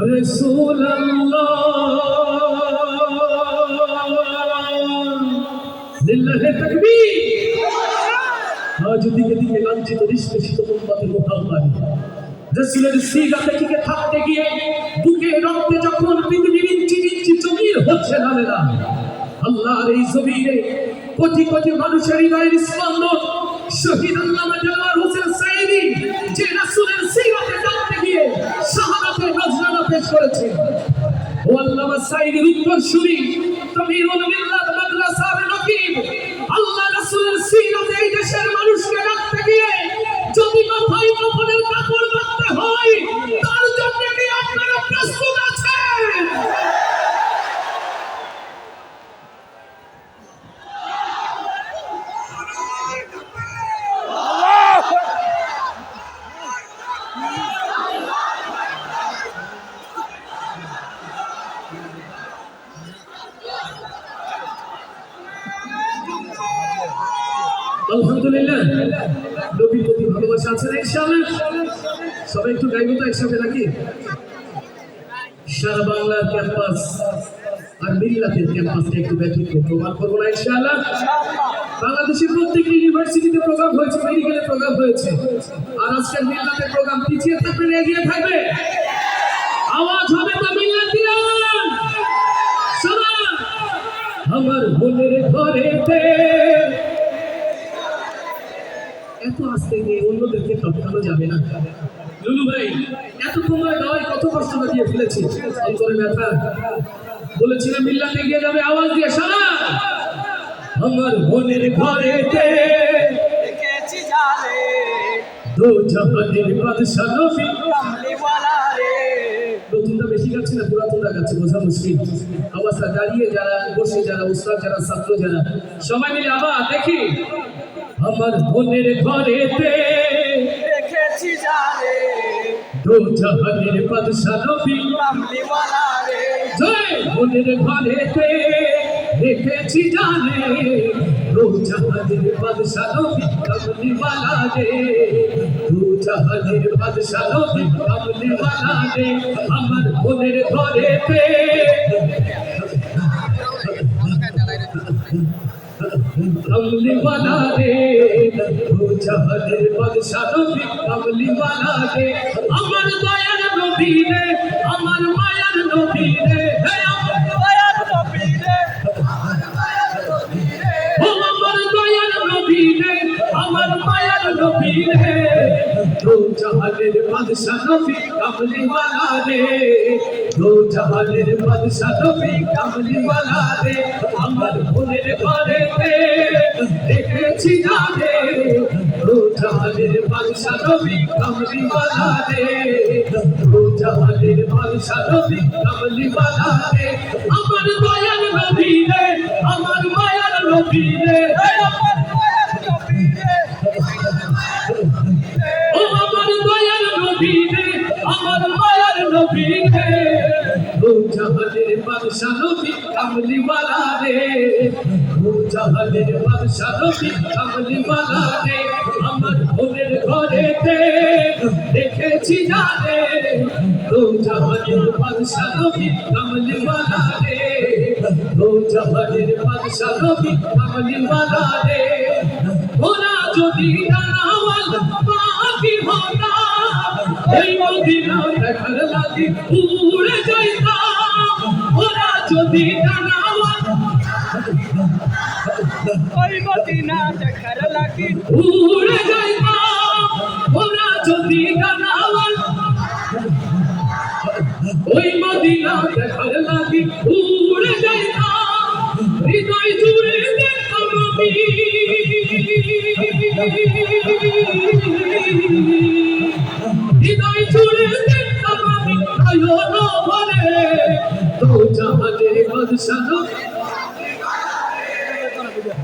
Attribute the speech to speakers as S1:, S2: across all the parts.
S1: رسول اللہ زلہ تکبیر আজ দিকে দিকে লাঞ্ছিত, নিষ্পেষিত উন্মাদের মোহাম্মারি রসুলের সিগা থেকে থাকতে গিয়ে বুকে রক্তে যখন পৃথিবীর ইঞ্চি ইঞ্চি জমির হচ্ছে না। আল্লাহর এই জমিনে কোটি কোটি মানুষের হৃদয়ের স্পন্দন করেছে ও আল্লামা সাইদির উত্তর শুনি তমিরুল আলহামদুলিল্লাহ। নবীর প্রতি ভালোবাসা আছে না ইনশাআল্লাহ? সবাই একটু গাইবো তো একসাথে নাকি? সারা বাংলার ক্যাম্পাস আর মিল্লাতের ক্যাম্পাসটা একটু ব্যতিক্রম প্রমাণ করব না ইনশাআল্লাহ? বাংলাদেশের প্রত্যেকটি ইউনিভার্সিটিতে প্রোগ্রাম হয়েছে, মেডিকেলে প্রোগ্রাম হয়েছে। আর আজকের মিল্লাতের প্রোগ্রাম পিছিয়ে থাকবে এগিয়ে থাকবে? আওয়াজ হবে তো মিল্লাতিরা। শোনা আমার মনের ঘরেতে আস্তে গিয়ে টপকানো যাবে না। লুলু ভাই এত গাওয়ায় কত কষ্ট দিয়ে ফেলেছি? অন্তরে ব্যথা। বলেছিলাম মিল্লাতে গিয়ে যাবে আওয়াজ দিয়ে সারা। আমার মনের ঘরেতে দো জাহানের বাদশা নবী। নতুনটা বেশি গাচ্ছে না পুরাতনটা গাচ্ছে বোঝা মুশকিল। অবস্থা দাঁড়িয়ে যারা বসে যারা উস্তাদ যারা ছাত্র যারা সবাই মিলে আবার দেখি আমার মনের ঘরেতে জাহানের বাদশা নবী জয় মনের ঘরেতে রেখেছি জানে। জাহানের বাদশা নবী কামলিওয়ালা রে। জাহানের বাদশা নবী কামলিওয়ালা রে। আমার মনের ঘরেতে কামলিওয়ালা রে দো জাহানের বাদশা নবী কামলিওয়ালা রে আমার দয়ার নবী রে আমার মায়ার নবী রে হে আমার
S2: দয়ার নবী রে
S1: ও আমার দয়ার নবী রে আমার মায়ার নবী রে দো জাহানের বাদশা নবী কামলিওয়ালা রে দো জাহানের বাদশা নবী কামলিওয়ালা রে, আমার দেখেছি নবী কামলিওয়ালা রে দো জাহানের বাদশা নবী কামলিওয়ালা রে, আমার দয়ার নবী রে, আমার মায়ার নবী রে। আমার
S2: নবী
S1: কামলিওয়ালা রে ও জাহানের বাদশা নবী কামলিওয়ালা রে আমার মনের ঘরেতে দেখেছি জানে ও জাহানের বাদশা নবী কামলিওয়ালা রে ও জাহানের বাদশা নবী কামলিওয়ালা রে ওরা যদি হতা এই মদিনা দেখার লাগি উড়ে যাইতাম। ওরা যদি
S2: ওই মদিনা দেখার লাগি।
S1: উড়ে যাইতাম ওরা যদি জানাওয়াল ওই মদিনা দেখার লাগি উড়ে যাইতাম হৃদয় জুড়ে দেখতাম আমি হৃদয় জুড়ে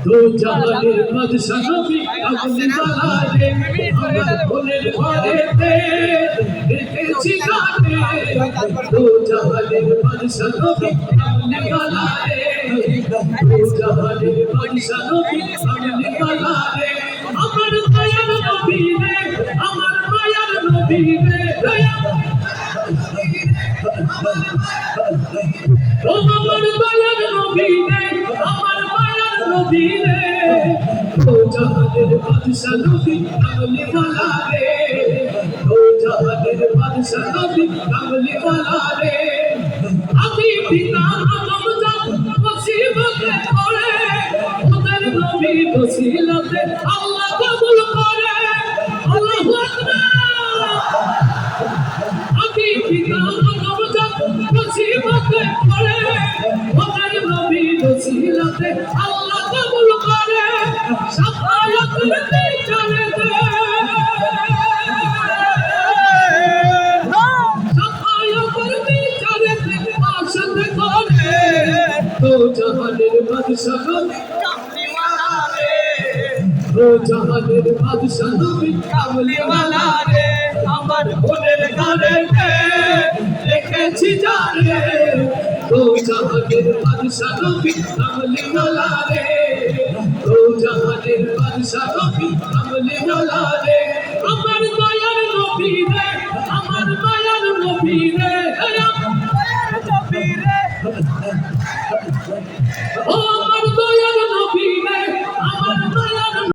S1: দো জাহানের বাদশা নবী আপনি বালারে আমার ভোলের ঘরেতে দেখেছি গানে দো জাহানের বাদশা নবী আপনি বালারে দো জাহানের বাদশা নবী আপনি বালারে আমি পিতা মুসিবতে পড়ে ওদের নবী বসিলতে আল্লাহ কবুল করে আল্লাহু আকবার আমি পিতা জান মুসিবতে পড়ে ওদের নবী বসিলতে আল্লাহ কবুল জাহানের বাদশা নবী
S2: কামলিওয়ালা রে
S1: তো জাহানের বাদশা নবী
S2: কামলিওয়ালা রে আমার মনের গানে
S1: দেখেছি জানে তো জাহানের বাদশা নবী কামলি ওয়ালা রে। জাহানের বাদশা নবী কামলি ওয়ালা রে